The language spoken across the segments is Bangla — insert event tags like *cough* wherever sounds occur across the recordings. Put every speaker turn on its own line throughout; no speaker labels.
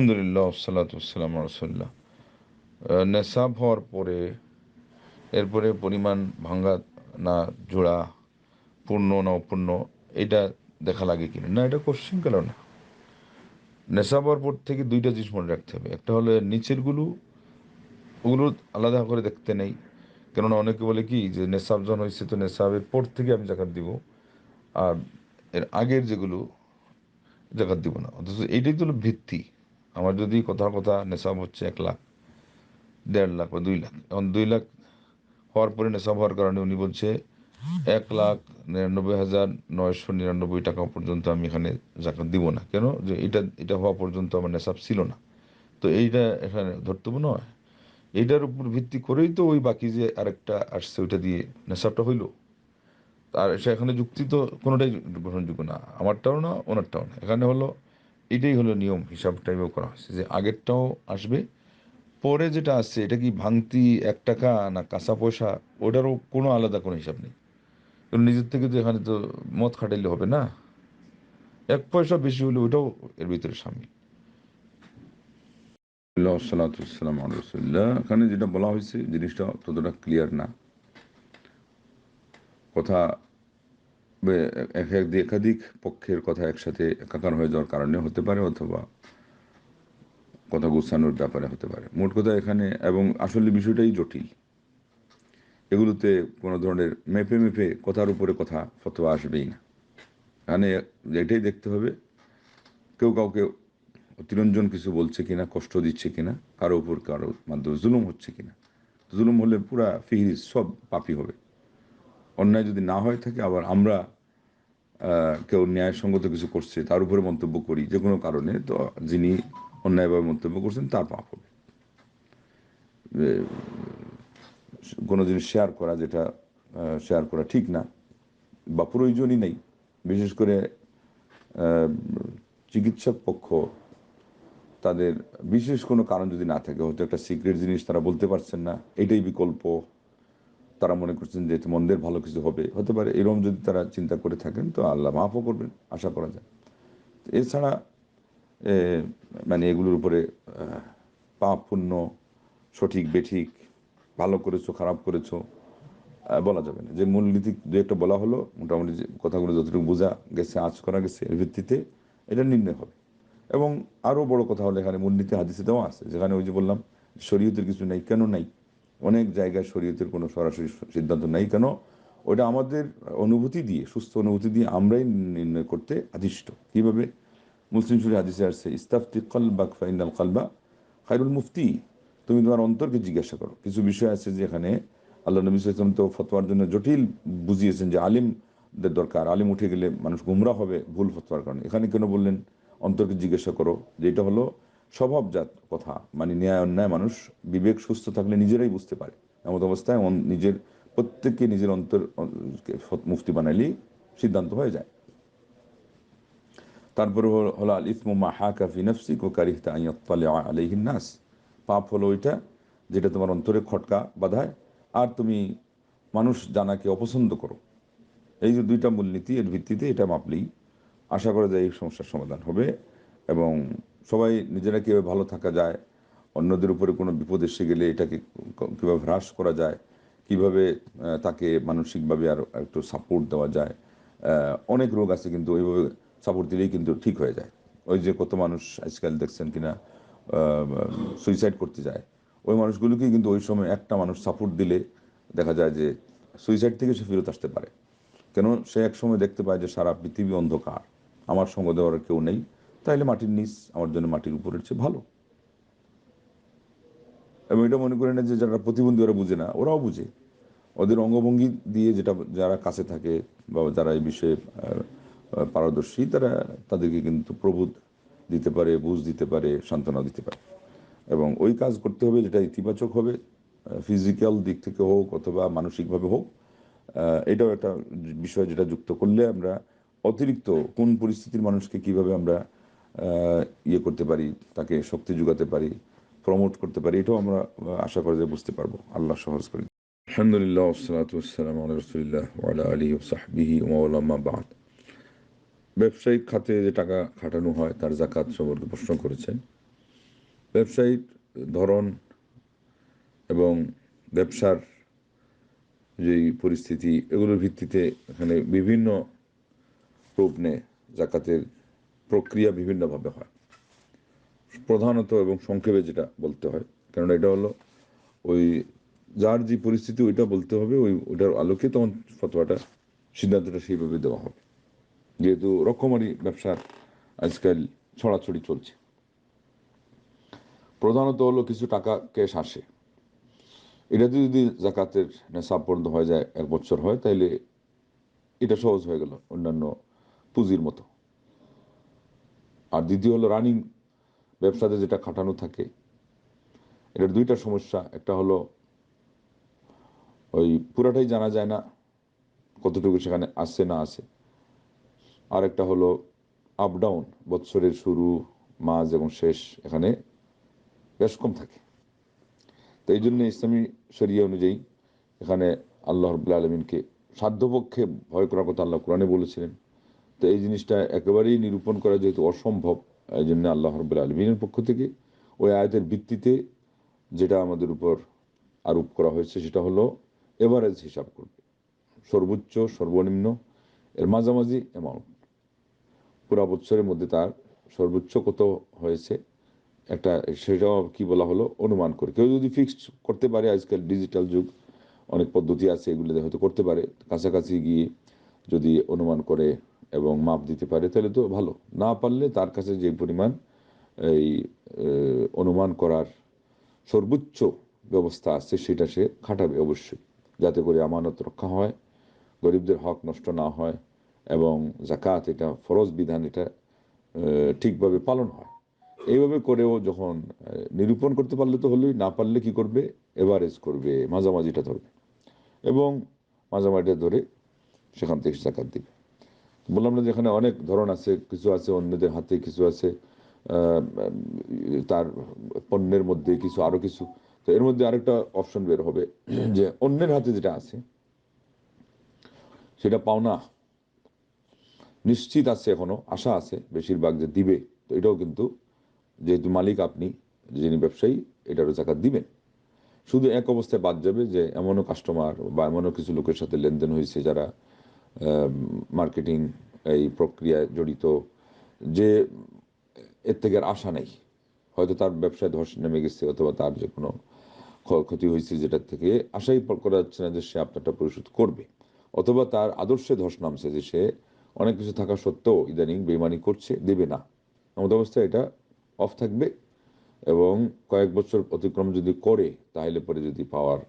আলহামদুলিল্লাহ সালাতাম রসুল্লাহ নেশাব হওয়ার পরে, এরপরে পরিমাণ ভাঙ্গা না, জোড়া, পূর্ণ না অপূর্ণ, এটা দেখা লাগে কিনা? না, এটা কোশ্চিন কেন না নেশাব হওয়ার পর থেকে দুইটা জিনিস মনে রাখতে হবে। একটা হলো নিচেরগুলো, ওগুলো আলাদা করে দেখতে নেই। কেননা অনেকে বলে কি যে নেশাব যখন হয়েছে তো নেশাবের পর থেকে আমি জাকাত দিব, আর এর আগের যেগুলো জাকাত দিব না। অথচ এইটাই তো ভিত্তি। আমার যদি কথার কথা নেশাব হচ্ছে এক লাখ, দেড় লাখ বা দুই লাখ। এখন দুই লাখ হওয়ার পরে নেশাব হওয়ার কারণে উনি বলছে, এক লাখ নিরানব্বই হাজার নয়শো নিরানব্বই টাকা পর্যন্ত আমি এখানে জাকাত দিব না। কেন? যে এটা এটা হওয়া পর্যন্ত আমার নেশাব ছিল না। তো এইটা এখানে ধর্তব্য নয়। এইটার উপর ভিত্তি করেই তো ওই বাকি যে আরেকটা আসছে, ওইটা দিয়ে নেশাবটা হইল। আর সে এখানে যুক্তি তো কোনোটাই গ্রহণযোগ্য না। আমারটাও না, ওনারটাও না। এখানে হলো এটাই হলো নিয়ম হিসাব টাইপও করা হয়েছে, যে আগেরটাও আসবে, পরে যেটা আসছে, এটা কি ভাঙতি এক টাকা না কাঁচা পয়সা, ওটারও কোনো আলাদা কোনো হিসাব নেই। কারণ নিজের থেকে তো এখানে তো মদ খাটাইলে হবে না। এক পয়সা বেশি হলে ওটাও এর ভিতরে রসুল্লাহ এখানে যেটা বলা হয়েছে, জিনিসটা ততটা ক্লিয়ার না। কথা একাধিক পক্ষের কথা একসাথে একাকার হয়ে যাওয়ার কারণে হতে পারে অথবা কথা গুছানোর ব্যাপারে হতে পারে। মোট কথা এখানে এবং আসলে বিষয়টাই জটিল। এগুলোতে কোনো ধরনের মেপে মেপে কথার উপরে কথা, ফতোয়া আসবেই না। এখানে এটাই দেখতে হবে, কেউ কাউকে অতিরঞ্জন কিছু বলছে কিনা, কষ্ট দিচ্ছে কিনা, কারও উপর কারও মাধ্যমে জুলুম হচ্ছে কিনা। জুলুম হলে পুরা ফিহিরিস সব পাপি হবে। অন্যায় যদি না হয়ে থাকে, আবার আমরা কেউ ন্যায়সঙ্গত কিছু করছে, তার উপরে মন্তব্য করি, যে কোনো কারণে, তো যিনি অন্যায়ভাবে মন্তব্য করছেন, তার পাপ হবে। কোনো জিনিস শেয়ার করা যেটা শেয়ার করা ঠিক না, বা প্রয়োজনই নেই। বিশেষ করে চিকিৎসক পক্ষ, তাদের বিশেষ কোনো কারণ যদি না থাকে, হয়তো একটা সিক্রেট জিনিস তারা বলতে পারছেন না, এটাই বিকল্প। তারা মনে করছেন যে মন্দের ভালো কিছু হবে। হতে পারে এরকম যদি তারা চিন্তা করে থাকেন, তো আল্লাহ মাফও করবেন, আশা করা যায়। এছাড়া মানে এগুলোর উপরে পাপ পুণ্য, সঠিক, বেঠিক, ভালো করেছ, খারাপ করেছ বলা যাবে না। যে মূলনীতি দু একটা বলা হলো, মোটামুটি যে কথাগুলো যতটুকু বোঝা গেছে, আজ করা গেছে, এর ভিত্তিতে এটা নির্ণয় হবে। এবং আরও বড় কথা হলো, এখানে মূলনীতি হাদিসে দেওয়া আছে, যেখানে ওই যে বললাম, শরীয়তের কিছু নাই, কেন নাই? অনেক জায়গায় শরীয়তের কোনো সরাসরি সিদ্ধান্ত নাই কেন? ওটা আমাদের অনুভূতি দিয়ে, সুস্থ অনুভূতি দিয়ে আমরাই নির্ণয় করতে আদিষ্ট। কীভাবে? মুসলিম শরীর হাদিসে আসছে, ইস্তাফতি কলবাক ফাইনাল কালবা, খাইরুল মুফতি, তুমি তোমার অন্তরকে জিজ্ঞাসা করো। কিছু বিষয় আছে যে এখানে আল্লাহ নবী সাল্লাম তো ফতোয়ার জন্য জটিল বুঝিয়েছেন যে আলিমদের দরকার। আলিম উঠে গেলে মানুষ গুমরা হবে, ভুল ফতোয়ার কারণে। এখানে কেন বললেন? অন্তরকে জিজ্ঞাসা করো। যেটা হলো স্বভাবজাত কথা। মানে ন্যায়, অন্যায় মানুষ, বিবেক সুস্থ থাকলে নিজেরাই বুঝতে পারে। এমন অবস্থায় নিজের প্রত্যেককে নিজের অন্তর মুফতি বানাইলেই সিদ্ধান্ত হয়ে যায়। তারপরে হলো আল ইসমা হাকা ফি নফসিক ও কারিহতা আলাইহিন নাস। পাপ হলো ওইটা যেটা তোমার অন্তরে খটকা বাধায়, আর তুমি মানুষ জানাকে অপছন্দ করো। এই যে দুইটা মূলনীতি, এর ভিত্তিতে এটা মাপলেই আশা করা যায় এই সমস্যার সমাধান হবে এবং সবাই নিজেরা কীভাবে ভালো থাকা যায়, অন্যদের উপরে কোনো বিপদ এসে গেলে এটাকে কীভাবে হ্রাস করা যায়, কীভাবে তাকে মানসিকভাবে আর একটু সাপোর্ট দেওয়া যায় অনেক রোগ আছে কিন্তু ওইভাবে সাপোর্ট দিলেই কিন্তু ঠিক হয়ে যায়। ওই যে কত মানুষ আজকাল দেখছেন কিনা সুইসাইড করতে যায়, ওই মানুষগুলোকে কিন্তু ওই সময় একটা মানুষ সাপোর্ট দিলে দেখা যায় যে সুইসাইড থেকে সে ফেরত আসতে পারে। কেন? সে এক সময় দেখতে পায় যে সারা পৃথিবী অন্ধকার, আমার সঙ্গ দেওয়ার কেউ নেই তাইলে মাটির নিচ আমার জন্য মাটির উপরের চেয়ে ভালো। এবং এটা মনে করি না যে যারা প্রতিবন্ধী ওরা বুঝে না, ওরাও বুঝে। ওদের অঙ্গভঙ্গি দিয়ে যেটা যারা কাছে থাকে বা যারা এই বিষয়ে পারদর্শী, তারা তাদেরকে কিন্তু প্রবোধ দিতে পারে, বুঝ দিতে পারে, সান্ত্বনা দিতে পারে। এবং ওই কাজ করতে হবে যেটা ইতিবাচক হবে ফিজিক্যাল দিক থেকে হোক অথবা মানসিকভাবে হোক এটাও একটা বিষয় যেটা যুক্ত করলে আমরা অতিরিক্ত কোন পরিস্থিতির মানুষকে কীভাবে আমরা ইয়ে করতে পারি, তাকে শক্তি যোগাতে পারি প্রমোট করতে পারি, এটাও আমরা আশা করা যে বুঝতে পারব। আল্লাহ সহজ করি আলহামদুলিল্লাহ ওসালাতাম রসুলিল্লাহ আলী সাহবিহি ওমাউলামা বাদ। ব্যবসায়িক খাতে যে টাকা খাটানো হয়, তার জাকাত সম্পর্কে প্রশ্ন করেছেন। ব্যবসায়িক ধরন এবং ব্যবসার যেই পরিস্থিতি, এগুলোর ভিত্তিতে এখানে বিভিন্ন রূপ নেয় জাকাতের প্রক্রিয়া বিভিন্নভাবে হয়। প্রধানত এবং সংক্ষেপে যেটা বলতে হয় কারণ এটা হলো ওই যার যে পরিস্থিতি ওইটা বলতে হবে, ওই ওটার আলোকে তখন ফতোয়াটা, সিদ্ধান্তটা সেইভাবে দেওয়া হবে। যেহেতু রকমারি ব্যবসার আজকাল ছড়াছড়ি চলছে। প্রধানত হলো কিছু টাকা ক্যাশ আসে। এটাতে যদি জাকাতের নেশাব পর্যন্ত হয়ে যায়, এক বছর হয়, তাইলে এটা সহজ হয়ে গেল অন্যান্য পুঁজির মতো। আর দ্বিতীয় হলো রানিং ব্যবসাতে যেটা খাটানো থাকে, এটার দুইটা সমস্যা। একটা হলো ওই পুরাটাই জানা যায় না কতটুকু সেখানে আসছে না আসে আর একটা হলো আপ ডাউন বৎসরের শুরু, মাঝ এবং শেষ এখানে বেশ কম থাকে। তো এই জন্য ইসলামী শরিয়া অনুযায়ী এখানে আল্লাহ রবুল্লা আলমিনকে সাধ্যপক্ষে ভয় করার কথা আল্লাহ কোরআনে বলেছিলেন। তো এই জিনিসটা একেবারেই নিরূপণ করা যেহেতু অসম্ভব, এই জন্য আল্লাহ রবুল্লা আলমিনের পক্ষ থেকে ওই আয়তের ভিত্তিতে যেটা আমাদের উপর আরোপ করা হয়েছে সেটা হলো এভারেজ হিসাব করবে। সর্বোচ্চ, সর্বনিম্ন, এর মাঝামাঝি অ্যামাউন্ট পুরা বছরের মধ্যে তার সর্বোচ্চ কত হয়েছে একটা সেটাও কি বলা হলো অনুমান করে। কেউ যদি ফিক্সড করতে পারে, আজকাল ডিজিটাল যুগ, অনেক পদ্ধতি আছে এগুলোতে হয়তো করতে পারে। কাছাকাছি গিয়ে যদি অনুমান করে এবং মাপ দিতে পারে, তাহলে তো ভালো। না পারলে তার কাছে যে পরিমাণ এই অনুমান করার সর্বোচ্চ ব্যবস্থা আছে, সেটা সে খাটাবে অবশ্যই। যাতে করে আমানত রক্ষা হয়, গরিবদের হক নষ্ট না হয় এবং জাকাত এটা, ফরজ বিধান এটা ঠিকভাবে পালন হয়। এইভাবে করেও যখন নিরূপণ করতে পারলে তো হলোই, না পারলে কি করবে? এভারেজ করবে, মাঝামাঝিটা ধরবে। এবং মাঝামাঝিটা ধরে সেখান থেকে জাকাত দিবে। বললাম না যেখানে অনেক ধরন আছে, কিছু আছে অন্যদের হাতে, কিছু আছে তার পণ্যের মধ্যে কিছু, আরও কিছু। তো এর মধ্যে আরেকটা অপশন বের হবে *clears throat* যে অন্যের হাতে যেটা আছে, সেটা পাওনা। নিশ্চিত আছে এখনও, আশা আছে, বেশিরভাগ যে দিবে, তো এটাও কিন্তু যেহেতু মালিক আপনি, যিনি ব্যবসায়ী, এটারও জাকাত দিবেন। শুধু এক অবস্থায় বাদ যাবে যে এমনও কাস্টমার বা এমনও কিছু লোকের সাথে লেনদেন হয়েছে যারা মার্কেটিং এই প্রক্রিয়ায় জড়িত যে এর থেকে আর আশা নেই। হয়তো তার ব্যবসায় ধস নেমে গেছে অথবা তার যে কোনো ক্ষতি হয়েছে যেটার থেকে আশাই করা যাচ্ছে না যে সে আপনারটা পরিশোধ করবে। অথবা তার আদর্শে ধস নামছে যে সে অনেক কিছু থাকা সত্ত্বেও ইদানিং বেমানি করছে, দেবে না। এমন অবস্থায় এটা অফ থাকবে এবং কয়েক বছর অতিক্রম যদি করে, তাহলে পরে যদি পাওয়ার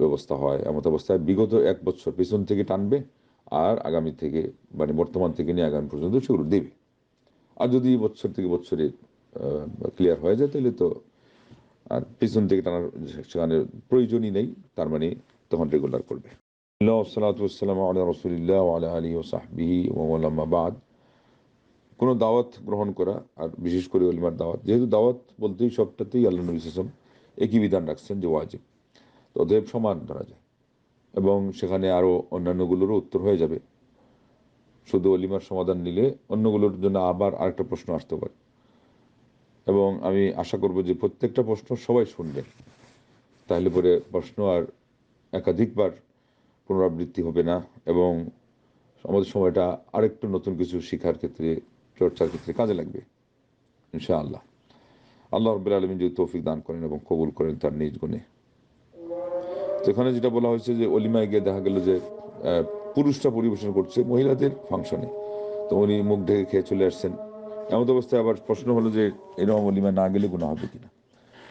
ব্যবস্থা হয়। এমত অবস্থায় বিগত এক বছর পিছন থেকে টানবে আর আগামী থেকে মানে বর্তমান থেকে নিয়ে আগামী পর্যন্ত সেগুলো দেবে। আর যদি বছর থেকে বছরে ক্লিয়ার হয়ে যায়, তাহলে তো আর পিছন থেকে টানার সেখানে প্রয়োজনই নেই, তার মানে তখন রেগুলার করবে। সালাতাম আল্লাহ ও কোনো দাওয়াত গ্রহণ করা, আর বিশেষ করে অলিমার দাওয়াত, যেহেতু দাওয়াত বলতেই সবটাতেই আল্লাহ নবী একই বিধান রাখছেন যে ওয়াজিব। তো অতএব সমান ধরা যায়। এবং সেখানে আরও অন্যান্যগুলোরও উত্তর হয়ে যাবে। শুধু অলিমার সমাধান নিলে অন্যগুলোর জন্য আবার আরেকটা প্রশ্ন আসতে পারে। এবং আমি আশা করব যে প্রত্যেকটা প্রশ্ন সবাই শুনবেন তাহলে পরে প্রশ্ন আর একাধিকবার পুনরাবৃত্তি হবে না এবং আমাদের সময়টা আরেকটু নতুন কিছু শেখার ক্ষেত্রে, চর্চার ক্ষেত্রে কাজে লাগবে, ইনশাআল্লাহ। আল্লাহ রব্বুল আলমিন যদি তৌফিক দান করেন এবং কবুল করেন তার নিজ গুণে। যেখানে যেটা বলা হয়েছে যে অলিমায় গিয়ে দেখা গেল যে পুরুষরা পরিবেশন করছে মহিলাদের ফাংশনে। তো উনি মুখ ঢেকে খেয়ে চলে আসছেন। এমন অবস্থায় আবার প্রশ্ন হলো যে, এরকম অলিমায় না গেলে গুণা হবে কিনা?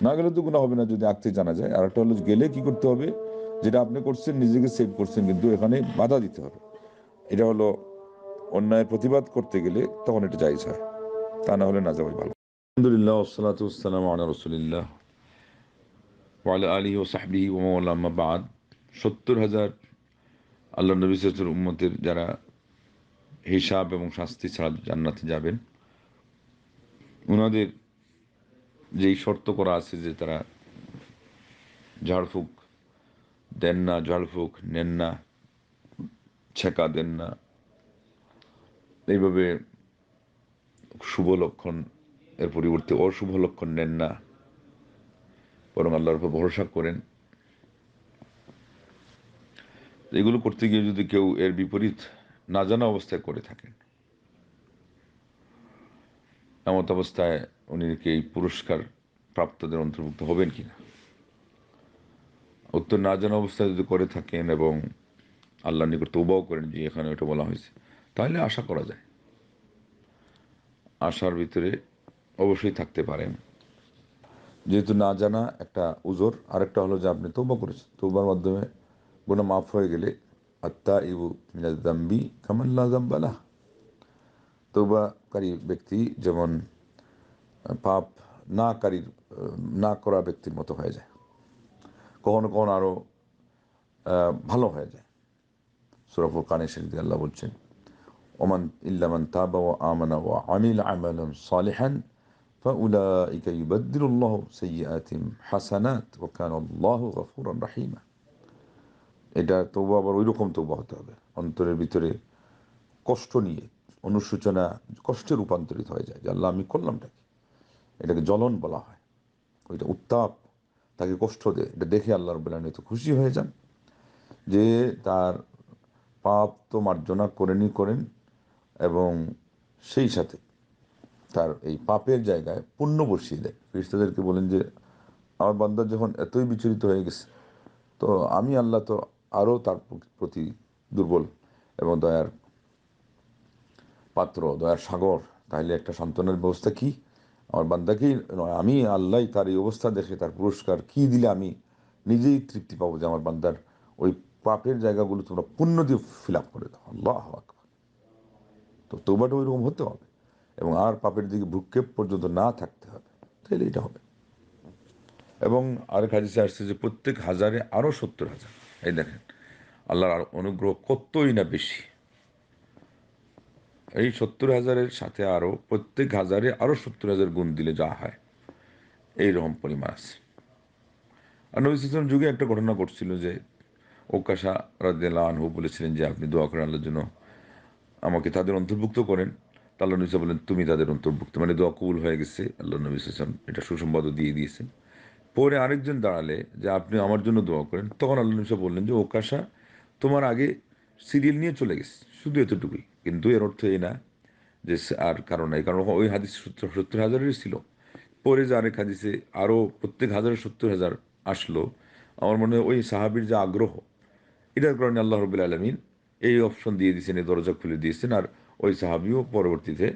না গেলে তো গুণা হবে না যদি আঁকতে জানা যায়। আর একটা হলো গেলে কি করতে হবে? যেটা আপনি করছেন, নিজেকে সেভ করছেন, কিন্তু এখানে বাধা দিতে হবে। এটা হলো অন্যায় প্রতিবাদ করতে গেলে তখন এটা জায়জ হয়। তা না হলে না যাওয়াই ভালো। আলহামদুলিল্লাহ আনা রসুলিল্লাহ। ওয়ালা আলী ও সাহবি ওমাল্লামা বাদ সত্তর হাজার আল্লাহ নবী সচুর উম্মতের যারা হিসাব এবং শাস্তি ছাড়া জান্নাতে যাবেন ওনাদের যেই শর্ত করা আছে যে তারা ঝাড়ফুঁক দেন না ঝাড়ফুঁক নেন না, ছেঁকা দেন না, এইভাবে শুভ লক্ষণ এর পরিবর্তে অশুভ লক্ষণ নেন না। বরং আল্লাহর উপর ভরসা করেন। এগুলো করতে গিয়ে যদি কেউ এর বিপরীত না জানা অবস্থায় করে থাকেন, এমত অবস্থায় উনি কি এই পুরস্কার প্রাপ্তদের অন্তর্ভুক্ত হবেন কিনা? উত্তর না জানা অবস্থায় যদি করে থাকেন এবং আল্লাহ নিকট তৌবাও করেন, যে এখানে ওটা বলা হয়েছে, তাহলে আশা করা যায়। আশার ভিতরে অবশ্যই থাকতে পারেন। যেহেতু না জানা একটা উজোর, আরেকটা হলো যে আপনি তৌবা করেছেন। তৌবার মাধ্যমে গুণা মাফ হয়ে গেলে আত্মা ইবু মিনাদাম্বি কামাল্লা জাম্বালা তৌবাকারী ব্যক্তি যেমন পাপ নাকারীর না করা ব্যক্তির মতো হয়ে যায়। কখনো কখনো আরও ভালো হয়ে যায়। সুরাফুল কানে শরীফ আল্লাহ বলছেন, ওমান ইল্লামান তাবা ও আমানা ও আমিল আমালান সালিহান فأولئك يبدل الله سيئاتهم حسنات وكان الله غفورا رحيما এটা তবু আবার ওই রকম তবু হতে হবে অন্তরের ভিতরে কষ্ট নিয়ে অনুসূচনা কষ্টে রূপান্তরিত হয়ে যায় যে আল্লাহ আমি করলামটা কি এটাকে জ্বলন বলা হয় ওইটা উত্তাপ তাকে কষ্ট দেয় এটা দেখে আল্লাহ রবুল্লাহ তো খুশি হয়ে যান যে তার পাপ তো মার্জনা করেনই করেন এবং সেই সাথে তার এই পাপের জায়গায় পুণ্য বসিয়ে দেয়। ফিরিস্তাদেরকে বলেন যে, আমার বান্দার যখন এতই বিচলিত হয়ে গেছে, তো আমি আল্লাহ তো আরও তার প্রতি দুর্বল এবং দয়ার পাত্র, দয়ার সাগর। তাহলে একটা সন্তানের ব্যবস্থা কি? আমার বান্দাকেই নয়, আমি আল্লাহ তার এই অবস্থা দেখে তার পুরস্কার কি দিলে আমি নিজেই তৃপ্তি পাবো যে আমার বান্দার ওই পাপের জায়গাগুলো তোমরা পুণ্য দিয়ে ফিল আপ করে দাও। আল্লাহ তো তোবাটা ওই রকম হতে হবে। এবং আর পাপের দিকে ভ্রুক্ষেপ পর্যন্ত না থাকতে হবে। তাহলে এটা হবে। এবং আরেক হাদিসে আসছে যে প্রত্যেক হাজারে আরও সত্তর হাজার। এই দেখেন, আল্লাহর আর অনুগ্রহ কতই না বেশি। এই সত্তর হাজারের সাথে আরও প্রত্যেক হাজারে আরও সত্তর হাজার গুণ দিলে যা হয়, এই রকম পরিমাণ আছে। আর নবী যুগে একটা ঘটনা ঘটছিল যে ওকাশা রাদিয়াল্লাহ আনহু বলেছিলেন যে আপনি দোয়া করেন আল্লাহর জন্য আমাকে তাদের অন্তর্ভুক্ত করেন। আল্লাহ নবী বলেন, তুমি তাদের অন্তর্ভুক্ত। মানে দোয়া কবুল হয়ে গেছে, আল্লাহ নবী ইসলাম এটা সুসংবাদও দিয়ে দিয়েছেন। পরে আরেকজন দাঁড়ালে যে, আপনি আমার জন্য দোয়া করেন। তখন আল্লাহ নবী বললেন যে ওকাশা তোমার আগে সিরিয়াল নিয়ে চলে গেছে, শুধু এতটুকুই। কিন্তু এর অর্থ এই না যে আর কারণ নাই। কারণ ওই হাদিস সত্তর হাজারেরই ছিল। পরে যে আরেক হাদিসে আরও প্রত্যেক হাজারে সত্তর হাজার আসলো, আমার মনে হয় ওই সাহাবির যে আগ্রহ, এটার কারণে আল্লাহ রবুল্লা আলমিন এই অপশন দিয়ে দিয়েছেন, এই দরজা খুলে দিয়েছেন। আর ওই সাহাবিও পরবর্তীতে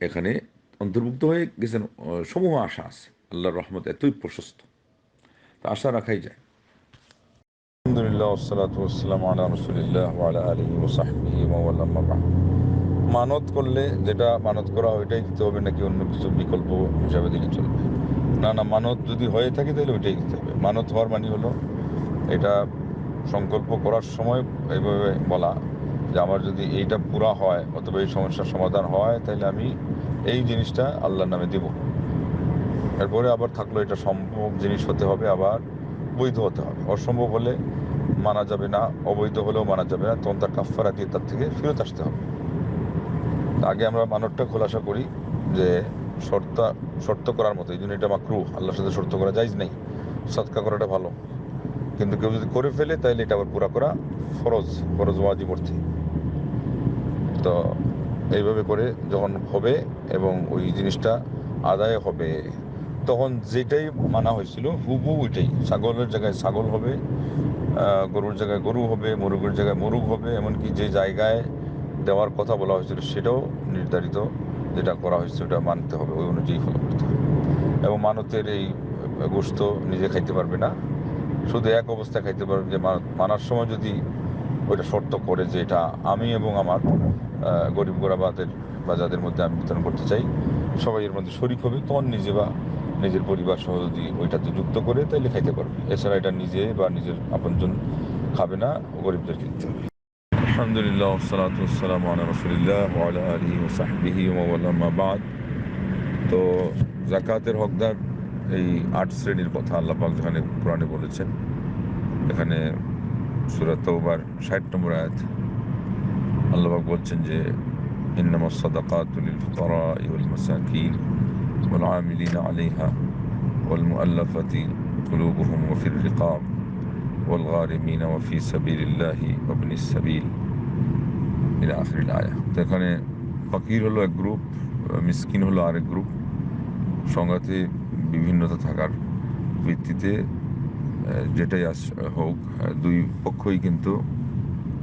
এখানে অন্তর্ভুক্ত হয়ে গেছেন সমূহ আশা আছে। আল্লাহর রহমত এতই প্রশস্ত। তা আশা রাখাই যায়। আলহামদুলিল্লাহ মানত করলে যেটা মানত করা ওইটাই দিতে হবে, নাকি অন্য কিছু বিকল্প হিসাবে দিলে চলবে? না না, মানত যদি হয়ে থাকে, তাহলে ওইটাই দিতে হবে। মানত হওয়ার মানে হলো, এটা সংকল্প করার সময় এইভাবে বলা। যে আমার যদি এইটা পুরা হয় অথবা এই সমস্যার সমাধান হয়, তাহলে আমি এই জিনিসটা আল্লাহর নামে দেব। এরপরে আবার থাকল এটা সম্ভব জিনিস হতে হবে, আবার বৈধ হতে হবে। অসম্ভব হলে মানা যাবে না, অবৈধ হলেও মানা যাবে না, তখন তার কাফারা দিয়ে তার থেকে ফেরত আসতে হবে। আগে আমরা মানবটা খোলাসা করি যে শর্ত শর্ত করার মতো, এই জন্য এটা মাকরু, আল্লাহর সাথে শর্ত করা যাইজ নেই। সৎকা করাটা ভালো। কিন্তু কেউ যদি করে ফেলে, তাহলে এটা আবার পুরা করা ফরজ ফরজ ওয়াজিব অর্থে। তো এইভাবে করে যখন হবে এবং ওই জিনিসটা আদায় হবে, তখন যেটাই মানা হয়েছিল হুবু ওইটাই। ছাগলের জায়গায় ছাগল হবে গরুর জায়গায় গরু হবে, মুরগের জায়গায় মুরগ হবে, এমনকি যে জায়গায় দেওয়ার কথা বলা হয়েছিল সেটাও নির্ধারিত যেটা করা হয়েছে ওটা মানতে হবে, ওই অনুযায়ী ফলো করতে হবে। এবং মানতের এই গোস্ত নিজে খাইতে পারবে না। শুধু এক অবস্থায় খাইতে পারবে যে মানার সময় যদি ওইটা শর্ত করে যে এটা আমি এবং আমার গরিব গোড়াবাদের বা যাদের মধ্যে আমি বিতরণ করতে চাই, সবাই এর মধ্যে শরিক হবে। তখন নিজে বা নিজের পরিবার সহ যদি ওইটাতে যুক্ত করে, তাইলে খাইতে পারবে। এছাড়া এটা নিজে বা নিজের আপনজন খাবে না গরিবদের কিনতে হবে। আলহামদুলিল্লাহ সালাতাম আলা রসুলিল্লাহ আলী ওসাহবিহি বাদ। তো জাকাতের হকদার এই আট শ্রেণির কথা আল্লাহ পাক যেখানে কোরআনে বলেছেন, এখানে সুরাত ষাট নম্বর আয়াত। আল্লাহবাক বলছেন যে ইন্নামা সাদাকাতুল ফুকারা ওয়াল মাসাকিন ওয়াল আমিলিন আলাইহা ওয়াল মুআল্লাফাতি কুলুবুহুম ওয়া ফির রিকাব ওয়াল গারিমিন ওয়া ফি সাবিলিল্লাহি ওয়া ইবনিস সাবিল ইলা আয়া। তো এখানে ফকির হলো এক গ্রুপ, মিসকিন হলো আরেক গ্রুপ। সংঘাতে বিভিন্নতা থাকার ভিত্তিতে যেটাই আস, হোক দুই পক্ষই কিন্তু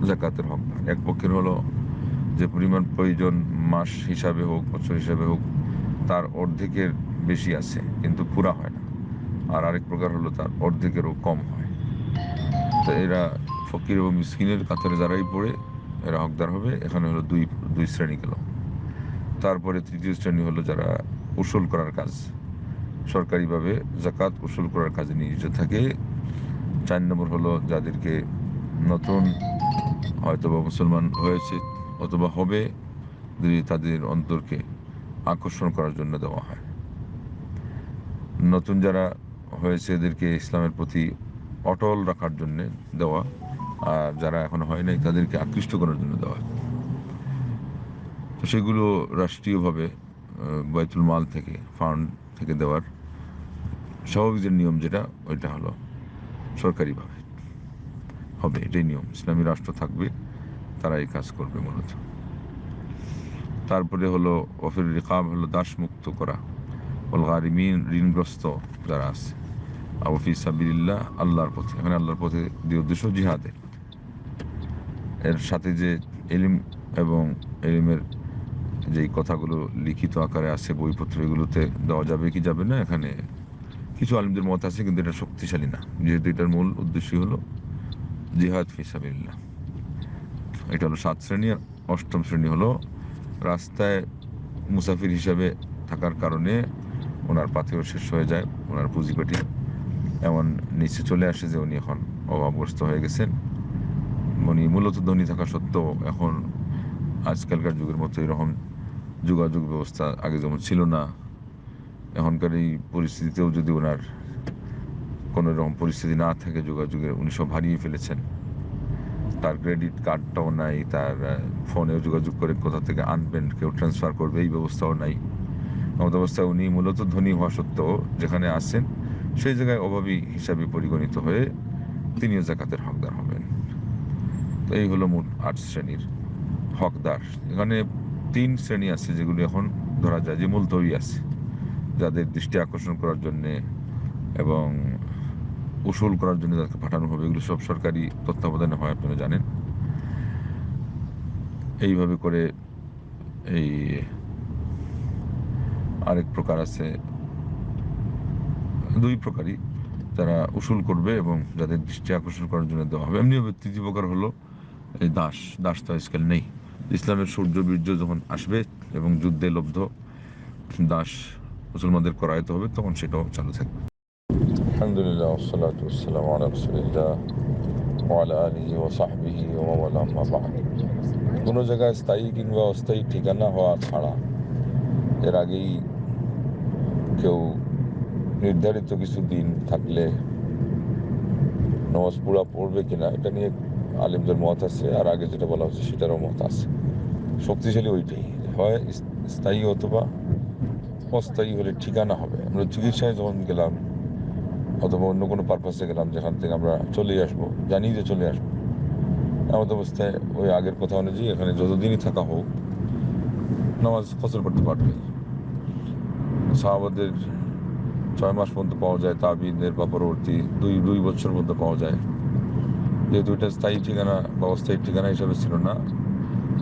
জাকাতের হক। এক পক্ষের হলো যে পরিমাণ প্রয়োজন মাস হিসাবে হোক, বছর হিসাবে হোক, তার অর্ধেকের বেশি আছে, কিন্তু পুরা হয় না। আর আরেক প্রকার হলো তার অর্ধেকেরও কম হয়। তো এরা ফকির এবং মিসকিনের কাতারে যারাই পড়ে, এরা হকদার হবে। এখানে হলো দুই দুই শ্রেণি গেল। তারপরে তৃতীয় শ্রেণি হলো যারা উসুল করার কাজ। সরকারিভাবে জাকাত উসুল করার কাজে নিয়োজিত থাকে। চার নম্বর হলো যাদেরকে নতুন হয়তোবা মুসলমান হয়েছে অথবা হবে তাদের অন্তরকে আকর্ষণ করার জন্য দেওয়া হয়। নতুন যারা হয়েছে এদেরকে ইসলামের প্রতি অটল রাখার জন্য দেওয়া আর যারা এখন হয় নাই তাদেরকে আকৃষ্ট করার জন্য দেওয়া। তো সেগুলো রাষ্ট্রীয়ভাবে বাইতুল মাল থেকে, ফান্ড থেকে দেওয়ার স্বাভাবিক যে নিয়ম যেটা, ওইটা হলো সরকারিভাবে। হবে এটাই নিয়ম ইসলামী রাষ্ট্র থাকবে তারা এই কাজ করবে মূলত। তারপরে হলো, অফির রিকাব হলো দাস মুক্ত করা। ওল গারিমিন ঋণগ্রস্ত যারা আছে। আবফি সাবিল্লাহ আল্লাহর পথে এখানে আল্লাহর পথে দিয়ে উদ্দেশ্য জিহাদে। এর সাথে যে এলিম এবং এলিমের যেই কথাগুলো লিখিত আকারে আছে বইপত্র এগুলোতে দেওয়া যাবে কি যাবে না, এখানে কিছু আলিমদের মত আছে, কিন্তু এটা শক্তিশালী না। যেহেতু এটার মূল উদ্দেশ্যই হলো জিহাদ ফিসাবিল্লাহ এটা হলো সাত শ্রেণি আর অষ্টম শ্রেণি হলো রাস্তায় মুসাফির হিসাবে থাকার কারণে ওনার পাথেও শেষ হয়ে যায়, ওনার পুঁজিপাটি এমন নিচে চলে আসে যে উনি এখন অভাবগ্রস্ত হয়ে গেছেন। উনি মূলত ধনী থাকা সত্ত্বেও এখন আজকালকার যুগের মতো এরকম যোগাযোগ ব্যবস্থা আগে যেমন ছিল না, এখনকার এই পরিস্থিতিতেও যদি ওনার কোনো রকম পরিস্থিতি না থাকে যোগাযোগের উনি সব হারিয়ে ফেলেছেন। তার ক্রেডিট কার্ডটাও নাই, তার ফোনেও যোগাযোগ করে কোথা থেকে আনবেন, কেউ ট্রান্সফার করবে, এই ব্যবস্থাও নাই। এমত অবস্থায় উনি মূলত ধনী হওয়া সত্ত্বেও যেখানে আসেন সেই জায়গায় অভাবী হিসাবে পরিগণিত হয়ে তিনিও জাকাতের হকদার হবেন। তো এই হলো মোট আট শ্রেণির হকদার। এখানে তিন শ্রেণি আছে যেগুলো এখন ধরা যায় যে মুলতবি আছে, যাদের দৃষ্টি আকর্ষণ করার জন্যে এবং উসুল করার জন্য যাদেরকে পাঠানো হবে। এগুলো সব সরকারি তত্ত্বাবধানে হয়, আপনারা জানেন। এইভাবে করে এই আরেক প্রকার আছে। দুই প্রকারই তারা উসুল করবে এবং যাদের দৃষ্টি আকর্ষণ করার জন্য দেওয়া হবে। এমনি তৃতীয় প্রকার হলো এই দাস দাস তো আজকাল নেই। ইসলামের সূর্য, বীর্য যখন আসবে এবং যুদ্ধে লব্ধ দাস মুসলমানদের করাইতে হবে, তখন সেটাও চালু থাকবে। আলহামদুলিল্লাহ ওসলাত ওসালাম আলা রসুলিল্লাহ ওয়ালা আলিহি ও সাহবিহি ওয়ালাম্মা কোনো জায়গায় স্থায়ী কিংবা অস্থায়ী ঠিকানা হওয়া ছাড়া এর আগেই কেউ নির্ধারিত কিছু দিন থাকলে নমাজ পুরা পড়বে কিনা, এটা নিয়ে আলিমদের মত আছে, আর আগে যেটা বলা হচ্ছে সেটারও মত আছে। শক্তিশালী ওইটাই। হয় স্থায়ী অথবা অস্থায়ী হলে ঠিকানা হবে। আমরা চিকিৎসায় যখন গেলাম অথবা অন্য কোনো পারপাসে গেলাম যেখান থেকে আমরা চলে আসব, জানি যে চলে আসব। এমন অবস্থায় ওই আগের কথা অনুযায়ী এখানে যতদিনই থাকা হোক, নামাজ ফসল করতে পারবে। সাহাবাদের ছয় মাস পর্যন্ত পাওয়া যায় তাবিদের বা পরবর্তী দুই দুই বছর পর্যন্ত পাওয়া যায়। যেহেতু এটা স্থায়ী ঠিকানা বা অস্থায়ী ঠিকানা হিসাবে ছিল না,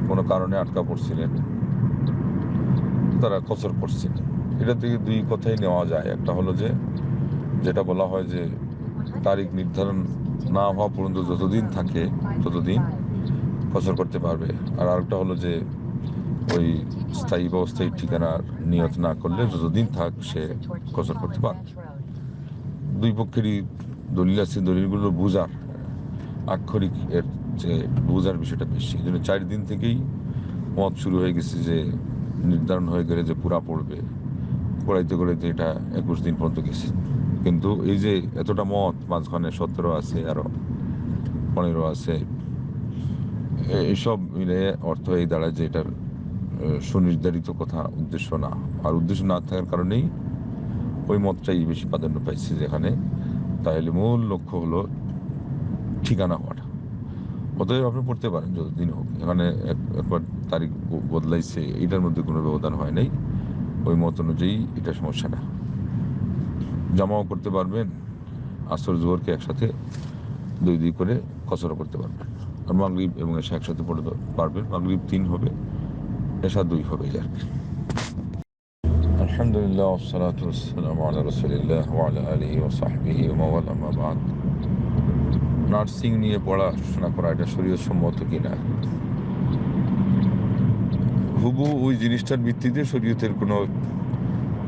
কোনো কারণে আটকা পড়ছিলেন। তারা কসর করছেন। এটা থেকে দুই কথাই নেওয়া যায়। একটা হলো যে যেটা বলা হয় যে তারিখ নির্ধারণ না হওয়া পর্যন্ত যতদিন থাকে, ততদিন কসর করতে পারবে। আর আরেকটা হলো যে ওই স্থায়ী বা অস্থায়ী ঠিকানার নিয়ত না করলে যতদিন থাক সে কসর করতে পারবে দুই পক্ষেরই দলিল আছে, দলিলগুলো বুঝার, আক্ষরিক এর যে বোঝার বিষয়টা বেশি। এই জন্য চার দিন থেকেই মত শুরু হয়ে গেছে যে নির্ধারণ হয়ে গেলে যে পুরা পড়বে। পড়াইতে করাইতে এটা একুশ দিন পর্যন্ত গেছে। কিন্তু এই যে এতটা মত, মাঝখানে সতেরো আছে, আরও পনেরো আছে এইসব মিলে অর্থ এই দাঁড়ায় যে এটার সুনির্ধারিত কথা উদ্দেশ্য না। আর উদ্দেশ্য না থাকার কারণেই ওই মতটাই বেশি প্রাধান্য পাইছে যেখানে। তাহলে মূল লক্ষ্য হলো ঠিকানা হওয়াটা অতএব আপনি পড়তে পারেন যতদিন হোক। এখানে এক- একবার তারিখ বদলাইছে এটার মধ্যে কোনো ব্যবধান হয় নাই। ওই মত অনুযায়ী এটা সমস্যা না। জমাও করতে পারবেন আসর জোহরকে একসাথে দুই দুই করে কসরও করতে পারবেন আর মাগরিব এবং এসা একসাথে পড়তে পারবেন মাগরিব তিন হবে এসা দুই হবে এই আর কি আলহামদুলিল্লাহ والصلاة والسلام على رسول الله وعلى آله وصحبه ومن والاه ما بعد নার্সিং নিয়ে পড়াশোনা করা এটা শরীয় সম্মত কিনা হুবু ওই জিনিসটার ভিত্তিতে শরীয়তের কোনো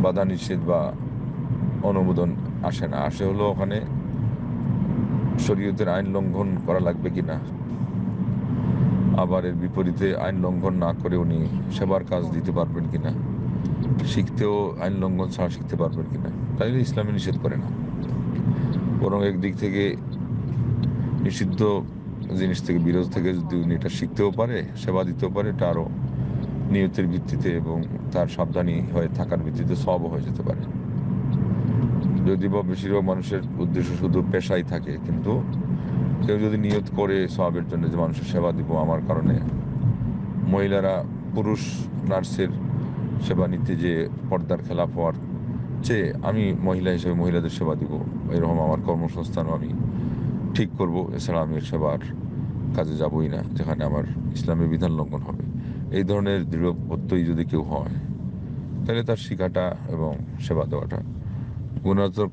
বাধা নিষেধ বা অনুমোদন আসে না। আসে হলো ওখানে শরীয়তের আইন লঙ্ঘন করা লাগবে কিনা। আবার এর বিপরীতে আইন লঙ্ঘন না করে উনি সেবার কাজ দিতে পারবেন কিনা। শিখতেও আইন লঙ্ঘন ছাড়া শিখতে পারবেন কি কিনা। তাইলে ইসলামে নিষেধ করে না। বরং একদিক থেকে নিষিদ্ধ জিনিস থেকে, বিরোধ থেকে যদি উনি এটা শিখতেও পারে, সেবা দিতেও পারে, এটা আরও নিয়তের ভিত্তিতে এবং তার সাবধানী হয়ে থাকার ভিত্তিতে সব হয়ে যেতে পারে। যদি বা বেশিরভাগ মানুষের উদ্দেশ্য শুধু পেশাই থাকে, কিন্তু কেউ যদি নিয়ত করে সবের জন্য যে মানুষের সেবা দিব, আমার কারণে মহিলারা পুরুষ নার্সের সেবা নিতে যে পর্দার খেলাফ হওয়ার চেয়ে আমি মহিলা হিসেবে মহিলাদের সেবা দিব, এরকম আমার কর্মসংস্থানও আমি ঠিক করব। এছাড়া আমি সেবার কাজে যাবই না, যেখানে আমার ইসলামের বিধান লঙ্ঘন হবে। এই ধরনের দৃঢ়বদ্ধই যদি কেউ হয়, তাহলে তার শিখাটা এবং সেবা দেওয়াটা গুণাত্মক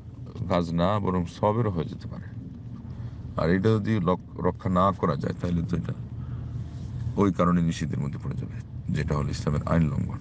কাজ না, বরং সবেরও হয়ে যেতে পারে। আর এটা যদি রক্ষা না করা যায়, তাহলে তো এটা ওই কারণে নিষিদ্ধের মধ্যে পড়ে যাবে, যেটা হলো ইসলামের আইন লঙ্ঘন।